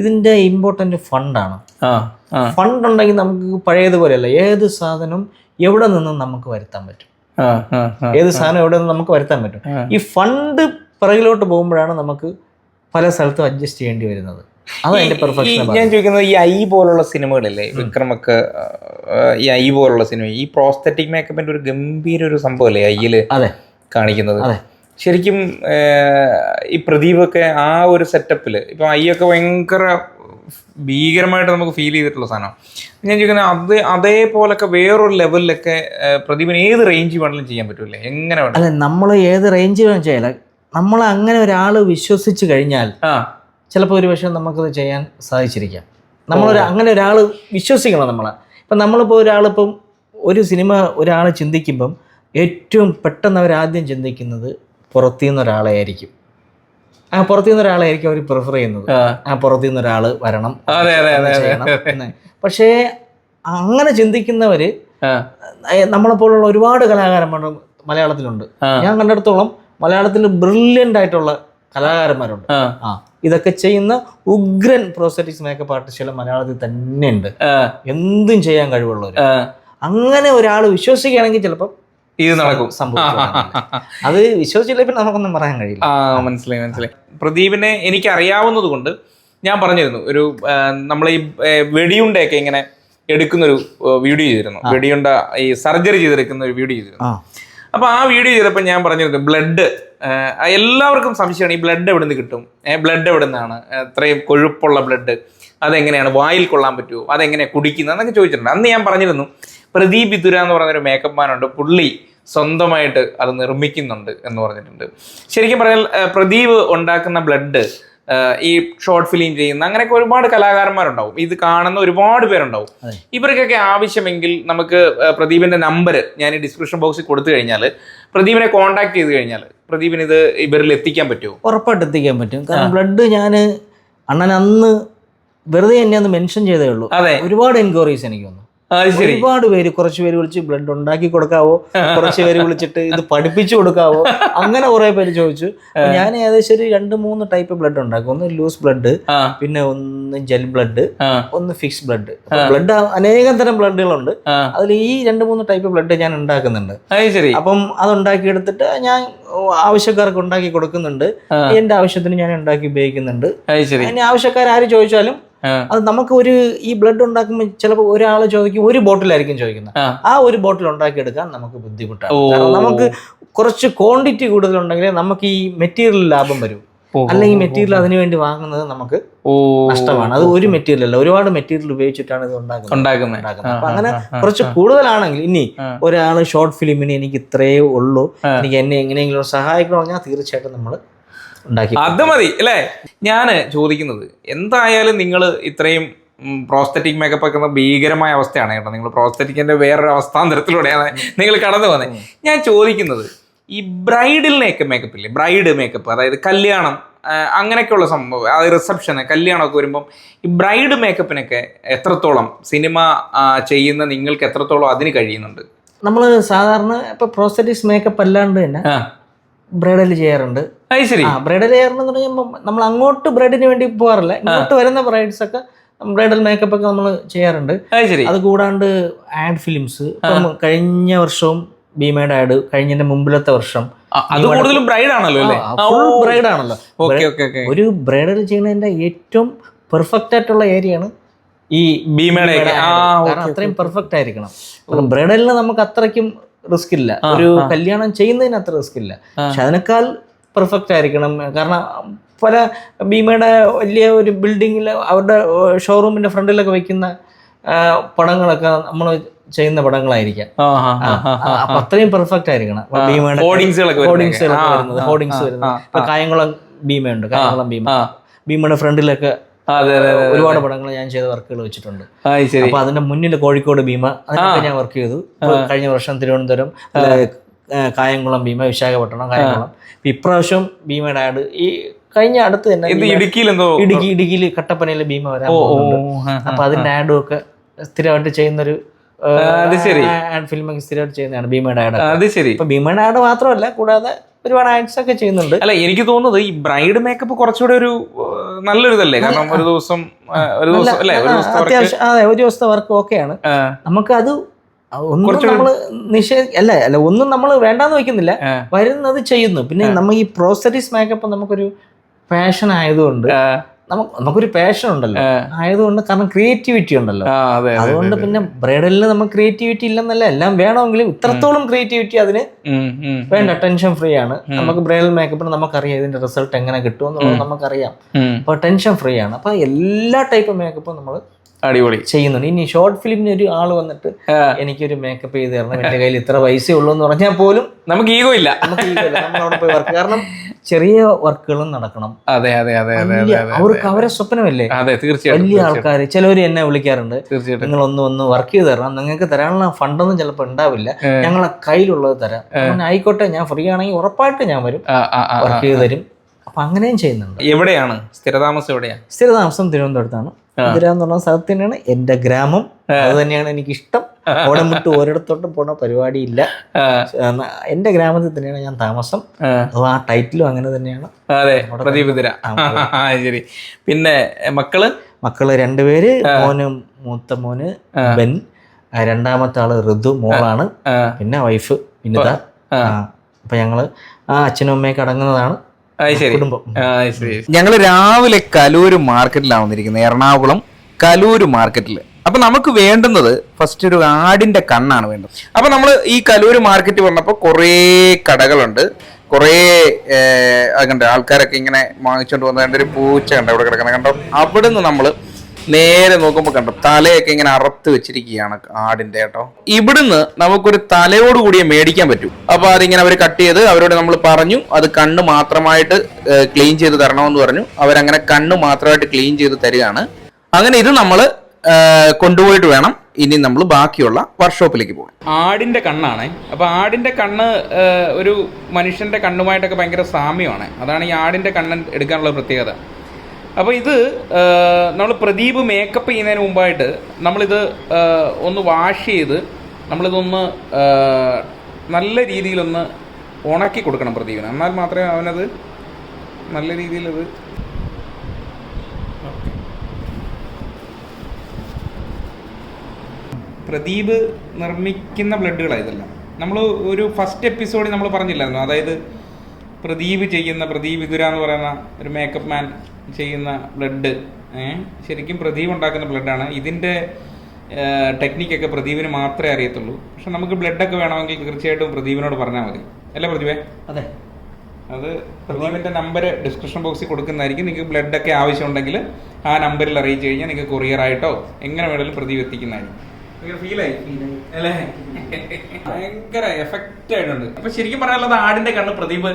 ഇതിന്റെ ഇമ്പോർട്ടന്റ് ഫണ്ടാണ് ഫണ്ട് ഉണ്ടെങ്കിൽ നമുക്ക് പഴയതുപോലെയല്ല. ഏത് സാധനം എവിടെ നിന്നും നമുക്ക് വരുത്താൻ പറ്റും? ഏത് സാധനം എവിടെ നിന്നും നമുക്ക് വരുത്താൻ പറ്റും? ഈ ഫണ്ട് പിറകിലോട്ട് പോകുമ്പോഴാണ് നമുക്ക് പല സ്ഥലത്തും അഡ്ജസ്റ്റ് ചെയ്യേണ്ടി വരുന്നത്. ഞാൻ ചോദിക്കുന്നത് ഈ ഐ പോലുള്ള സിനിമകളില്ലേ വിക്രമൊക്കെ ഈ ഐ പോലുള്ള സിനിമ ഈ പ്രോസ്തറ്റിക് മേക്കപ്പിന്റെ ഒരു ഗംഭീര ഒരു സംഭവമല്ലേ ഐയിൽ കാണിക്കുന്നത്. ശരിക്കും ഈ പ്രദീപ് ഒക്കെ ആ ഒരു സെറ്റപ്പിൽ ഇപ്പൊ ഐ ഒക്കെ ഭയങ്കര ഭീകരമായിട്ട് നമുക്ക് ഫീൽ ചെയ്തിട്ടുള്ള സാധനം. ഞാൻ ചോദിക്കുന്നത് അത് അതേപോലൊക്കെ വേറൊരു ലെവലിലൊക്കെ പ്രദീപിന് ഏത് റേഞ്ച് വേണമെങ്കിലും ചെയ്യാൻ പറ്റൂലേ എങ്ങനെ വേണം? അല്ല നമ്മൾ ഏത് റേഞ്ച് വേണം ചെയ്യാല നമ്മൾ അങ്ങനെ ഒരാൾ വിശ്വസിച്ച് കഴിഞ്ഞാൽ ചിലപ്പോൾ ഒരു പക്ഷേ നമുക്കത് ചെയ്യാൻ സാധിച്ചിരിക്കാം. നമ്മളൊരു അങ്ങനെ ഒരാൾ വിശ്വസിക്കണം നമ്മളെ. ഇപ്പം നമ്മളിപ്പോൾ ഒരാളിപ്പം ഒരു സിനിമ ഒരാൾ ചിന്തിക്കുമ്പം ഏറ്റവും പെട്ടെന്ന് അവരാദ്യം ചിന്തിക്കുന്നത് പുറത്തുനിന്ന് ഒരാളെ ആയിരിക്കും. ആ പുറത്തുനിന്ന് ഒരാളെ ആയിരിക്കും അവർ പ്രിഫർ ചെയ്യുന്നത്. ആ. പുറത്തു പുറത്തുനിന്ന് ഒരാൾ വരണം. പക്ഷേ അങ്ങനെ ചിന്തിക്കുന്നവര് നമ്മളെപ്പോലുള്ള ഒരുപാട് കലാകാരന്മാർ മലയാളത്തിലുണ്ട്. ഞാൻ കണ്ടെടുത്തോളം മലയാളത്തിൽ ബ്രില്യന്റ് ആയിട്ടുള്ള കലാകാരന്മാരുണ്ട്. ആ. ഇതൊക്കെ ചെയ്യുന്ന ഉഗ്രൻ പ്രോസറ്റിക്സ് മേക്കപ്പ് ആർട്ടിസ്റ്റുകൾ മലയാളത്തിൽ തന്നെ ഉണ്ട് എന്തും ചെയ്യാൻ കഴിവുള്ളവർ അങ്ങനെ ഒരാൾ വിശ്വസിക്കുകയാണെങ്കിൽ ചിലപ്പോൾ ഇത് നടക്കും. സംഭവം അത് വിശ്വസിച്ചില്ലെങ്കിൽ പിന്നെ നമുക്കൊന്നും പറയാൻ കഴിയില്ല. ആ മനസ്സിലായി മനസ്സിലായി. പ്രദീപിനെ എനിക്ക് അറിയാവുന്നത് കൊണ്ട് ഞാൻ പറഞ്ഞിരുന്നു. ഒരു നമ്മൾ ഈ വെടിയുണ്ടയൊക്കെ ഇങ്ങനെ എടുക്കുന്നൊരു വീഡിയോ ചെയ്തിരുന്നു. വെടിയുണ്ട ഈ സർജറി ചെയ്തെടുക്കുന്ന ഒരു വീഡിയോ ചെയ്തിരുന്നു. ആ അപ്പൊ ആ വീഡിയോ ചെയ്തപ്പോൾ ഞാൻ പറഞ്ഞിരുന്നു ബ്ലഡ് എല്ലാവർക്കും സംശയമാണ് ഈ ബ്ലഡ് എവിടെ നിന്ന് കിട്ടും? ബ്ലഡ് എവിടെ നിന്നാണ് അത്രയും കൊഴുപ്പുള്ള ബ്ലഡ് അതെങ്ങനെയാണ്? വായിൽ കൊള്ളാൻ പറ്റുമോ? അതെങ്ങനെയാണ് കുടിക്കുന്നത്? എന്നൊക്കെ ചോദിച്ചിട്ടുണ്ട്. അന്ന് ഞാൻ പറഞ്ഞിരുന്നു പ്രദീപ് ഇതുര എന്ന് പറഞ്ഞൊരു മേക്കപ്പ് മാനുണ്ട് പുള്ളി സ്വന്തമായിട്ട് അത് നിർമ്മിക്കുന്നുണ്ട് എന്ന് പറഞ്ഞിട്ടുണ്ട്. ശരിക്കും പറഞ്ഞാൽ പ്രദീപ് ഉണ്ടാക്കുന്ന ബ്ലഡ് ഈ ഷോർട്ട് ഫിലിം ചെയ്യുന്ന അങ്ങനെയൊക്കെ ഒരുപാട് കലാകാരന്മാരുണ്ടാവും. ഇത് കാണുന്ന ഒരുപാട് പേരുണ്ടാവും. ഇവർക്കൊക്കെ ആവശ്യമെങ്കിൽ നമുക്ക് പ്രദീപിന്റെ നമ്പർ ഞാൻ ഈ ഡിസ്ക്രിപ്ഷൻ ബോക്സിൽ കൊടുത്തു കഴിഞ്ഞാൽ പ്രദീപിനെ കോൺടാക്ട് ചെയ്ത് കഴിഞ്ഞാൽ പ്രദീപിന് ഇത് ഇവരിൽ എത്തിക്കാൻ പറ്റുമോ? ഉറപ്പായിട്ട് എത്തിക്കാൻ പറ്റും. കാരണം ബ്ലഡ് ഞാൻ അണ്ണൻ അന്ന് വെറുതെ എന്നെ ഒന്ന് മെൻഷൻ ചെയ്തേ ഉള്ളൂ. അതെ. ഒരുപാട് എൻക്വയറീസ് എനിക്ക് വന്നു. ശരി ഒരുപാട് പേര് കുറച്ച് പേര് വിളിച്ച് ബ്ലഡ് ഉണ്ടാക്കി കൊടുക്കാവോ? കുറച്ച് പേര് വിളിച്ചിട്ട് ഇത് പഠിപ്പിച്ചു കൊടുക്കാവോ? അങ്ങനെ കുറെ പേര് ചോദിച്ചു. ഞാൻ ഏകദേശം ഒരു രണ്ട് മൂന്ന് ടൈപ്പ് ബ്ലഡ് ഉണ്ടാക്കും. ഒന്ന് ലൂസ് ബ്ലഡ് പിന്നെ ഒന്ന് ജെൽ ബ്ലഡ് ഒന്ന് ഫിക്സ് ബ്ലഡ് ബ്ലഡ് അനേകം തരം ബ്ലഡുകളുണ്ട് അതിൽ ഈ രണ്ട് മൂന്ന് ടൈപ്പ് ബ്ലഡ് ഞാൻ ഉണ്ടാക്കുന്നുണ്ട്. അപ്പം അത് ഉണ്ടാക്കിയെടുത്തിട്ട് ഞാൻ ആവശ്യക്കാർക്ക് ഉണ്ടാക്കി കൊടുക്കുന്നുണ്ട്. എന്റെ ആവശ്യത്തിന് ഞാൻ ഉണ്ടാക്കി ഉപയോഗിക്കുന്നുണ്ട്. ഇനി ആവശ്യക്കാർ ആര് ചോദിച്ചാലും അത് നമുക്ക് ഒരു ഈ ബ്ലഡ് ഉണ്ടാക്കുമ്പോൾ ചിലപ്പോൾ ഒരാൾ ചോദിക്കും ഒരു ബോട്ടിലായിരിക്കും ചോദിക്കുന്നത്. ആ. ഒരു ബോട്ടിൽ ഉണ്ടാക്കിയെടുക്കാൻ നമുക്ക് ബുദ്ധിമുട്ടാണ്. നമുക്ക് കുറച്ച് ക്വാണ്ടിറ്റി കൂടുതലുണ്ടെങ്കിൽ നമുക്ക് ഈ മെറ്റീരിയൽ ലാഭം വരും. അല്ലെങ്കിൽ മെറ്റീരിയൽ അതിനു വേണ്ടി വാങ്ങുന്നത് നമുക്ക് നഷ്ടമാണ്. അത് ഒരു മെറ്റീരിയൽ അല്ല. ഒരുപാട് മെറ്റീരിയൽ ഉപയോഗിച്ചിട്ടാണ് ഇത് ഉണ്ടാക്കുന്നത്. അപ്പൊ അങ്ങനെ കുറച്ച് കൂടുതലാണെങ്കിൽ ഇനി ഒരാൾ ഷോർട്ട് ഫിലിമിന് എനിക്ക് ഇത്രയേ ഉള്ളൂ. എനിക്ക് എന്നെ എങ്ങനെയെങ്കിലും സഹായിക്കണമെന്ന് പറഞ്ഞാൽ തീർച്ചയായിട്ടും നമ്മൾ ഉണ്ടാക്കി അത് മതി അല്ലേ? ഞാൻ ചോദിക്കുന്നത് എന്തായാലും നിങ്ങൾ ഇത്രയും പ്രോസ്തറ്റിക് മേക്കപ്പ് ഒക്കെ ഭീകരമായ അവസ്ഥയാണ് കേട്ടോ. നിങ്ങൾ പ്രോസ്തറ്റിക്കിന്റെ വേറൊരു അവസ്ഥാന്തരത്തിലൂടെയാണ് നിങ്ങൾ കടന്നു പോകുന്നത്. ഞാൻ ചോദിക്കുന്നത് ഈ ബ്രൈഡലിനെയൊക്കെ മേക്കപ്പ് ഇല്ലേ? ബ്രൈഡ് മേക്കപ്പ് അതായത് കല്യാണം അങ്ങനെയൊക്കെയുള്ള സംഭവം അതായത് റിസപ്ഷന് കല്യാണമൊക്കെ വരുമ്പം ഈ ബ്രൈഡ് മേക്കപ്പിനൊക്കെ എത്രത്തോളം സിനിമ ചെയ്യുന്ന നിങ്ങൾക്ക് എത്രത്തോളം അതിന് കഴിയുന്നുണ്ട്? നമ്മൾ സാധാരണ ഇപ്പൊ പ്രോസ്തറ്റിക്സ് മേക്കപ്പ് അല്ലാണ്ട് തന്നെ ബ്രൈഡൽ ചെയ്യാറുണ്ട്. ശരി. ബ്രൈഡൽ ബ്രൈഡൽ എന്ന് പറയുമ്പോൾ നമ്മൾ അങ്ങോട്ട് ബ്രൈഡിന് വേണ്ടി പോകാറില്ല ഇങ്ങോട്ട് വരുന്ന ബ്രൈഡ്സ് ഒക്കെ ബ്രൈഡൽ മേക്കപ്പ് ഒക്കെ നമ്മൾ ചെയ്യാറുണ്ട്. അത് കൂടാണ്ട് ആഡ് ഫിലിംസ് കഴിഞ്ഞ വർഷവും ഭീമയുടെ ആഡ് കഴിഞ്ഞതിന്റെ മുമ്പിലത്തെ വർഷം അത് കൂടുതലും ബ്രൈഡ് ആണല്ലോ ഫുൾ ബ്രൈഡ് ആണല്ലോ. ഒരു ബ്രൈഡൽ ചെയ്യുന്നതിന്റെ ഏറ്റവും പെർഫെക്റ്റ് ആയിട്ടുള്ള ഏരിയയാണ് ഈ ഭീമയുടെ. അത്രയും പെർഫെക്റ്റ് ആയിരിക്കണം. ബ്രൈഡലിന് നമുക്ക് അത്രയ്ക്കും റിസ്ക് ഇല്ല. ഒരു കല്യാണം ചെയ്യുന്നതിന് അത്ര റിസ്ക് ഇല്ല. പക്ഷെ അതിനേക്കാൾ പെർഫെക്റ്റ് ആയിരിക്കണം. കാരണം പല ഭീമയുടെ വലിയ ഒരു ബിൽഡിങ്ങിൽ അവരുടെ ഷോറൂമിന്റെ ഫ്രണ്ടിലൊക്കെ വയ്ക്കുന്ന പടങ്ങളൊക്കെ നമ്മൾ ചെയ്യുന്ന പടങ്ങളായിരിക്കാം. അപ്പം അത്രയും പെർഫെക്റ്റ് ആയിരിക്കണം. ഭീമയുടെ ഹോർഡിങ്സുകളൊക്കെ വരുന്നത്. ഹോർഡിങ്സ് വരുന്നത്. ഇപ്പൊ കായംകുളം ഭീമയുണ്ട്. കായംകുളം ഭീമ. ഭീമയുടെ ഫ്രണ്ടിലൊക്കെ ഒരുപാട് പടങ്ങൾ ഞാൻ ചെയ്ത വർക്കുകൾ വെച്ചിട്ടുണ്ട്. അപ്പൊ അതിന്റെ മുന്നിൽ കോഴിക്കോട് ഭീമ. അതിനൊക്കെ ഞാൻ വർക്ക് ചെയ്തു. കഴിഞ്ഞ വർഷം തിരുവനന്തപുരം കായംകുളം ഭീമ വിശാഖപട്ടണം കായംകുളം. ഇപ്രാവശ്യം ഭീമയുടെ ആഡ്. ഈ കഴിഞ്ഞ അടുത്ത് തന്നെ ഇടുക്കിയിൽ എന്തോ ഇടുക്കി ഇടുക്കിയിൽ കട്ടപ്പനയിലെ ഭീമ വരാൻ. അപ്പൊ അതിന്റെ ആഡും ഒക്കെ സ്ഥിരമായിട്ട് ചെയ്യുന്നൊരു അത് ശരി. ആഡ് ഫിലിമൊക്കെ സ്ഥിരമായിട്ട് ചെയ്യുന്നതാണ് ഭീമയുടെ ആഡ് അത് ശരി. ഇപ്പൊ ഭീമയുടെ ആഡ് മാത്രമല്ല കൂടാതെ ഒരുപാട് ആഡ്സ് ഒക്കെ ചെയ്യുന്നുണ്ട്. അല്ല എനിക്ക് തോന്നുന്നത് ഈ ബ്രൈഡ് മേക്കപ്പ് കുറച്ചുകൂടെ ഒരു നല്ലൊരിതല്ലേ? നല്ലൊരു ഇതല്ലേ കാരണം ഒരു ദിവസം ഒരു ദിവസം അല്ലേ? ഒരു ദിവസത്തെ അതെ ഒരു ദിവസത്തെ വർക്ക് ഓക്കെയാണ് നമുക്ക് അത് ഒന്നും നമ്മൾ നിഷേ അല്ല അല്ല ഒന്നും നമ്മൾ വേണ്ടാന്ന് വെക്കുന്നില്ല വരുന്നത് ചെയ്യുന്നു. പിന്നെ നമ്മ ഈ പ്രോസറ്റീസ് മേക്കപ്പ് നമുക്കൊരു പാഷൻ ആയതുകൊണ്ട് നമുക്ക് നമുക്കൊരു പാഷൻ ഉണ്ടല്ലോ. ആയതുകൊണ്ട് കാരണം ക്രിയേറ്റിവിറ്റി ഉണ്ടല്ലോ. അതെ അതെ അതുകൊണ്ട് പിന്നെ ബ്രൈഡലിന് നമുക്ക് ക്രിയേറ്റിവിറ്റി ഇല്ലെന്നല്ല എല്ലാം വേണമെങ്കിലും ഇത്രത്തോളം ക്രിയേറ്റിവിറ്റി അതിന് വേണ്ട ടെൻഷൻ ഫ്രീ ആണ്. നമുക്ക് ബ്രൈഡൽ മേക്കപ്പിന് നമുക്കറിയാം ഇതിന്റെ റിസൾട്ട് എങ്ങനെ കിട്ടും എന്നുള്ളത് നമുക്കറിയാം. അപ്പൊ അപ്പോൾ ടെൻഷൻ ഫ്രീ ആണ്. അപ്പോൾ എല്ലാ ടൈപ്പ് മേക്കപ്പും നമ്മൾ അടിപൊളി. ചെയ്യുന്നുണ്ട്. ഇനി ഷോർട്ട് ഫിലിമിന് ഒരു ആൾ വന്നിട്ട്. എനിക്കൊരു മേക്കപ്പ് ചെയ്ത് തരണം. എന്റെ കയ്യിൽ ഇത്ര പൈസ ഉള്ളൂ എന്ന് പറഞ്ഞാൽ പോലും നമുക്ക് ഈഗോ ഇല്ല. നമുക്ക് ഈഗോ ഇല്ല. നമ്മൾ അവിടെ പോയി വർക്ക് കാരണം ചെറിയ വർക്കുകളും നടക്കണം. അതെ അതെ അതെ അവർക്ക് അവരെ സ്വപ്നമല്ലേ? അതെ തീർച്ചയായും വലിയ ആൾക്കാർ ചിലവർ എന്നെ വിളിക്കാറുണ്ട്. തീർച്ചയായിട്ടും. നിങ്ങൾ ഒന്ന് ഒന്ന് വർക്ക് ചെയ്ത് തരണം. നിങ്ങൾക്ക് തരാനുള്ള ഫണ്ടൊന്നും ചിലപ്പോൾ ഉണ്ടാവില്ല. ഞങ്ങളെ കയ്യിലുള്ളത് തരാം. അങ്ങനെ ആയിക്കോട്ടെ ഞാൻ ഫ്രീ ആണെങ്കിൽ ഉറപ്പായിട്ട് ഞാൻ വരും. വർക്ക് ചെയ്ത് തരും. അപ്പൊ അങ്ങനെയും ചെയ്യുന്നുണ്ട്. എവിടെയാണ്? സ്ഥിരതാമസം എവിടെയാണ് സ്ഥിരതാമസം തിരുവനന്തപുരത്താണ്. തിരുവനന്തപുരം എന്ന് പറഞ്ഞ സ്ഥലത്ത് തന്നെയാണ് എന്റെ ഗ്രാമം. അത് തന്നെയാണ് എനിക്ക് ഇഷ്ടം അവിടെ വിട്ട് ഒരിടത്തോട്ടും പോണ പരിപാടി ഇല്ല എന്റെ ഗ്രാമത്തിൽ തന്നെയാണ് ഞാൻ താമസം. ആ. ആ ടൈറ്റിലും അങ്ങനെ തന്നെയാണ്. അതെ പ്രദീപ് ശരി. പിന്നെ മക്കൾ? മക്കൾ രണ്ടുപേര് മോന് മൂത്ത മോന് ബെൻ രണ്ടാമത്തെ ആൾ ഋതു മോളാണ്. പിന്നെ വൈഫ് വിനിത. അപ്പൊ ഞങ്ങൾ ആ അച്ഛനും അമ്മയൊക്കെ അടങ്ങുന്നതാണ്. കുടുംബം. ഞങ്ങൾ രാവിലെ കലൂർ മാർക്കറ്റിലാണ് വന്നിരിക്കുന്നത് എറണാകുളം കലൂർ മാർക്കറ്റിൽ അപ്പൊ നമുക്ക് വേണ്ടുന്നത് ഫസ്റ്റ് ഒരു ആടിന്റെ കണ്ണാണ് വേണ്ടത്. അപ്പൊ നമ്മൾ ഈ കലൂർ മാർക്കറ്റ് വന്നപ്പോൾ കുറേ കടകളുണ്ട്. കുറേ കണ്ട? ആൾക്കാരൊക്കെ ഇങ്ങനെ വാങ്ങിച്ചുകൊണ്ട് വന്നതിന്റെ ഒരു പൂച്ച കണ്ട? അവിടെ കിടക്കുന്നത്. കണ്ടോ? അവിടെ നിന്ന് നമ്മൾ നേരെ നോക്കുമ്പോൾ കണ്ടോ തലയൊക്കെ ഇങ്ങനെ അറുത്ത് വെച്ചിരിക്കുകയാണ് ആടിന്റെ കേട്ടോ. ഇവിടുന്ന് നമുക്കൊരു തലയോട് കൂടിയേ മേടിക്കാൻ പറ്റൂ. അപ്പൊ അതിങ്ങനെ അവർ കട്ട് ചെയ്ത് അവരോട് നമ്മൾ പറഞ്ഞു അത് കണ്ണ് മാത്രമായിട്ട് ക്ലീൻ ചെയ്ത് തരണമെന്ന് പറഞ്ഞു. അവരങ്ങനെ കണ്ണ് മാത്രമായിട്ട് ക്ലീൻ ചെയ്ത് തരികയാണ്. അങ്ങനെ ഇത് നമ്മൾ കൊണ്ടുപോയിട്ട് വേണം. ഇനി നമ്മൾ ബാക്കിയുള്ള വർക്ക്ഷോപ്പിലേക്ക് പോകാം ആടിന്റെ കണ്ണാണ്. അപ്പൊ ആടിന്റെ കണ്ണ് ഒരു മനുഷ്യന്റെ കണ്ണുമായിട്ടൊക്കെ ഭയങ്കര സാമ്യമാണ്. അതാണ് ഈ ആടിന്റെ കണ്ണ് എടുക്കാനുള്ള പ്രത്യേകത. അപ്പോൾ ഇത് നമ്മൾ പ്രദീപ് മേക്കപ്പ് ചെയ്യുന്നതിന് മുമ്പായിട്ട് നമ്മളിത് ഒന്ന് വാഷ് ചെയ്ത് നമ്മളിതൊന്ന് നല്ല രീതിയിലൊന്ന് ഉണക്കി കൊടുക്കണം പ്രദീപിന്. എന്നാൽ മാത്രമേ അവനത് നല്ല രീതിയിലത് പ്രദീപ് നിർമ്മിക്കുന്ന ബ്ലഡുകളാണ് ഇതെല്ലാം. നമ്മൾ ഒരു ഫസ്റ്റ് എപ്പിസോഡിൽ നമ്മൾ പറഞ്ഞില്ലായിരുന്നു? അതായത് പ്രദീപ് ചെയ്യുന്ന പ്രദീപ് വിതുര എന്ന് പറയുന്ന ഒരു മേക്കപ്പ് മാൻ ചെയ്യുന്ന ബ്ലഡ് ശരിക്കും പ്രദീപ് ഉണ്ടാക്കുന്ന ബ്ലഡാണ് ഇതിന്റെ ടെക്നിക്കൊക്കെ പ്രദീപിന് മാത്രമേ അറിയത്തുള്ളൂ. പക്ഷെ നമുക്ക് ബ്ലഡൊക്കെ വേണമെങ്കിൽ തീർച്ചയായിട്ടും പ്രദീപിനോട് പറഞ്ഞാൽ മതി. അല്ലേ പ്രദീപേ? അതെ. അത് പ്രദീപിന്റെ നമ്പർ ഡിസ്ക്രിപ്ഷൻ ബോക്സിൽ കൊടുക്കുന്നതായിരിക്കും. നിങ്ങൾക്ക് ബ്ലഡൊക്കെ ആവശ്യമുണ്ടെങ്കിൽ ആ നമ്പറിൽ അറിയിച്ചു കഴിഞ്ഞാൽ നിങ്ങൾക്ക് കൊറിയറായിട്ടോ എങ്ങനെ വേണമെങ്കിലും പ്രദീപ് എത്തിക്കുന്നതായിരിക്കും. ഭയങ്കര എഫക്റ്റ് ആയിട്ടുണ്ട്. അപ്പൊ ശരിക്കും പറയാനുള്ളത് ആടിന്റെ കണ്ണ് പ്രദീപ്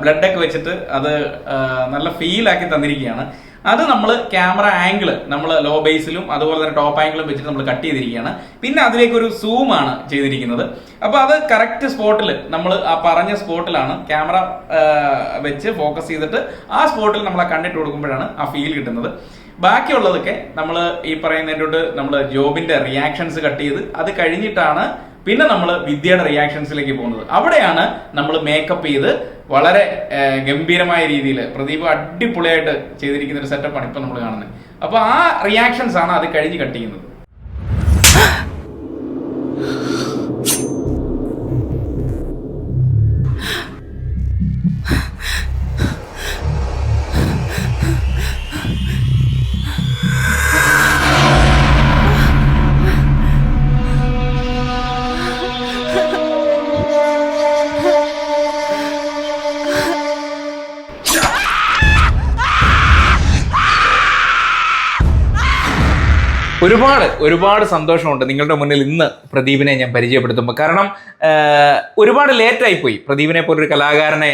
ബ്ലഡ് ഒക്കെ വെച്ചിട്ട് അത് നല്ല ഫീൽ ആക്കി തന്നിരിക്കുകയാണ്. അത് നമ്മൾ ക്യാമറ ആംഗിൾ നമ്മൾ ലോ ബേസിലും അതുപോലെ തന്നെ ടോപ്പ് ആംഗിളും വെച്ചിട്ട് നമ്മൾ കട്ട് ചെയ്തിരിക്കുകയാണ്. പിന്നെ അതിലേക്ക് ഒരു സൂം ആണ് ചെയ്തിരിക്കുന്നത്. അപ്പൊ അത് കറക്റ്റ് സ്പോട്ടിൽ നമ്മൾ ആ പറഞ്ഞ സ്പോട്ടിലാണ് ക്യാമറ വെച്ച് ഫോക്കസ് ചെയ്തിട്ട് ആ സ്പോട്ടിൽ നമ്മൾ ആ കണ്ടിട്ട് കൊടുക്കുമ്പോഴാണ് ആ ഫീൽ കിട്ടുന്നത്. ബാക്കിയുള്ളതൊക്കെ നമ്മൾ ഈ പറയുന്നതിന്റെ നമ്മൾ ജോബിന്റെ റിയാക്ഷൻസ് കട്ട് ചെയ്ത് അത് കഴിഞ്ഞിട്ടാണ് പിന്നെ നമ്മൾ വിദ്യയുടെ റിയാക്ഷൻസിലേക്ക് പോകുന്നത്. അവിടെയാണ് നമ്മൾ മേക്കപ്പ് ചെയ്ത് വളരെ ഗംഭീരമായ രീതിയിൽ പ്രദീപ് അടിപൊളിയായിട്ട് ചെയ്തിരിക്കുന്ന ഒരു സെറ്റപ്പാണ് ഇപ്പൊ നമ്മൾ കാണുന്നത്. അപ്പോൾ ആ റിയാക്ഷൻസ് ആണ് അത് കഴിഞ്ഞ് കട്ട് ചെയ്യുന്നത്. ഒരുപാട് ഒരുപാട് സന്തോഷമുണ്ട് നിങ്ങളുടെ മുന്നിൽ ഇന്ന് പ്രദീപിനെ ഞാൻ പരിചയപ്പെടുത്തുമ്പോൾ. കാരണം ഒരുപാട് ലേറ്റായി പോയി. പ്രദീപിനെ പോലൊരു കലാകാരനെ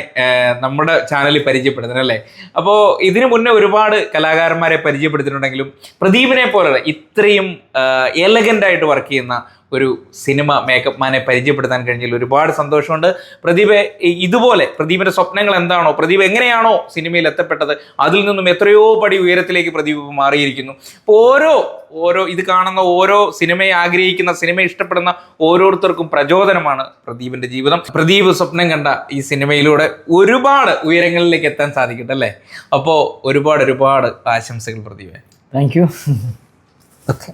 നമ്മുടെ ചാനലിൽ പരിചയപ്പെടുത്തുന്നത് അല്ലേ? അപ്പോൾ ഇതിനു മുന്നേ ഒരുപാട് കലാകാരന്മാരെ പരിചയപ്പെടുത്തിയിട്ടുണ്ടെങ്കിലും പ്രദീപിനെ പോലെ ഇത്രയും എലഗന്റ് ആയിട്ട് വർക്ക് ചെയ്യുന്ന ഒരു സിനിമ മേക്കപ്പ് മാനെ പരിചയപ്പെടുത്താൻ കഴിഞ്ഞതിൽ ഒരുപാട് സന്തോഷമുണ്ട്. പ്രദീപ് ഇതുപോലെ പ്രദീപിന്റെ സ്വപ്നങ്ങൾ എന്താണോ പ്രദീപ് എങ്ങനെയാണോ സിനിമയിൽ എത്തപ്പെട്ടത് അതിൽ നിന്നും എത്രയോ പടി ഉയരത്തിലേക്ക് പ്രദീപ് മാറിയിരിക്കുന്നു. അപ്പോൾ ഓരോ ഓരോ ഇത് കാണുന്ന ഓരോ സിനിമയെ ആഗ്രഹിക്കുന്ന സിനിമ ഇഷ്ടപ്പെടുന്ന ഓരോരുത്തർക്കും പ്രചോദനമാണ് പ്രദീപിന്റെ ജീവിതം. പ്രദീപ് സ്വപ്നം കണ്ട ഈ സിനിമയിലൂടെ ഒരുപാട് ഉയരങ്ങളിലേക്ക് എത്താൻ സാധിക്കട്ടെ അല്ലേ? അപ്പോൾ ഒരുപാട് ഒരുപാട് ആശംസകൾ പ്രദീപേ. താങ്ക് യു ഓക്കെ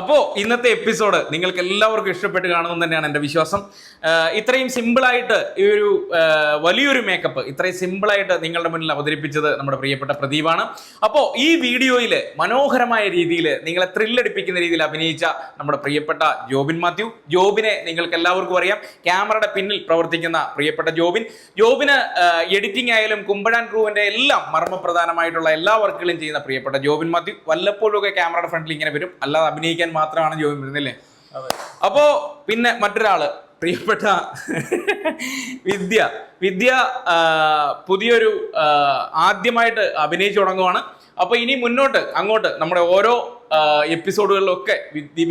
അപ്പോൾ ഇന്നത്തെ എപ്പിസോഡ് നിങ്ങൾക്ക് എല്ലാവർക്കും ഇഷ്ടപ്പെട്ട് കാണുമെന്ന് തന്നെയാണ് എന്റെ വിശ്വാസം. ഇത്രയും സിമ്പിളായിട്ട് ഈ ഒരു വലിയൊരു മേക്കപ്പ് ഇത്രയും സിമ്പിളായിട്ട് നിങ്ങളുടെ മുന്നിൽ അവതരിപ്പിച്ചത് നമ്മുടെ പ്രിയപ്പെട്ട പ്രദീപാണ്. അപ്പോൾ ഈ വീഡിയോയിൽ മനോഹരമായ രീതിയിൽ നിങ്ങളെ ത്രില്ലടിപ്പിക്കുന്ന രീതിയിൽ അഭിനയിച്ച നമ്മുടെ പ്രിയപ്പെട്ട ജോബിൻ മാത്യു. ജോബിനെ നിങ്ങൾക്ക് എല്ലാവർക്കും അറിയാം. ക്യാമറയുടെ പിന്നിൽ പ്രവർത്തിക്കുന്ന പ്രിയപ്പെട്ട ജോബിൻ. ജോബിന് എഡിറ്റിംഗ് ആയാലും കുമ്പഴാൻ ക്രൂവിന്റെ എല്ലാം മർമ്മപ്രധാനമായിട്ടുള്ള എല്ലാ വർക്കുകളും ചെയ്യുന്ന പ്രിയപ്പെട്ട ജോബിൻ മാത്യു. വല്ലപ്പോഴും ഒക്കെ ക്യാമറയുടെ ഫ്രണ്ടിൽ ഇങ്ങനെ വരും. അല്ലാതെ അഭിനയിക്കാൻ മാത്രമാണ് ജോബിൻ അല്ലേ അപ്പോ പിന്നെ മറ്റൊരാൾ പ്രിയപ്പെട്ട വിദ്യ. വിദ്യ പുതിയൊരു ആദ്യമായിട്ട് അഭിനയിച്ചു തുടങ്ങുവാണ്. അപ്പൊ ഇനി മുന്നോട്ട് അങ്ങോട്ട് നമ്മുടെ ഓരോ എപ്പിസോഡുകളിലൊക്കെ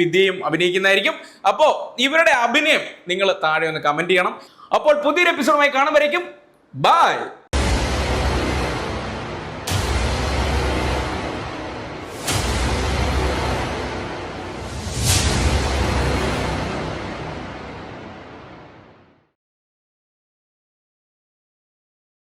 വിദ്യയും അഭിനയിക്കുന്നതായിരിക്കും. അപ്പോൾ ഇവരുടെ അഭിനയം നിങ്ങൾ താഴെ ഒന്ന് കമന്റ് ചെയ്യണം. അപ്പോൾ പുതിയൊരു എപ്പിസോഡുമായി കാണുമ്പോഴേക്കും ബൈ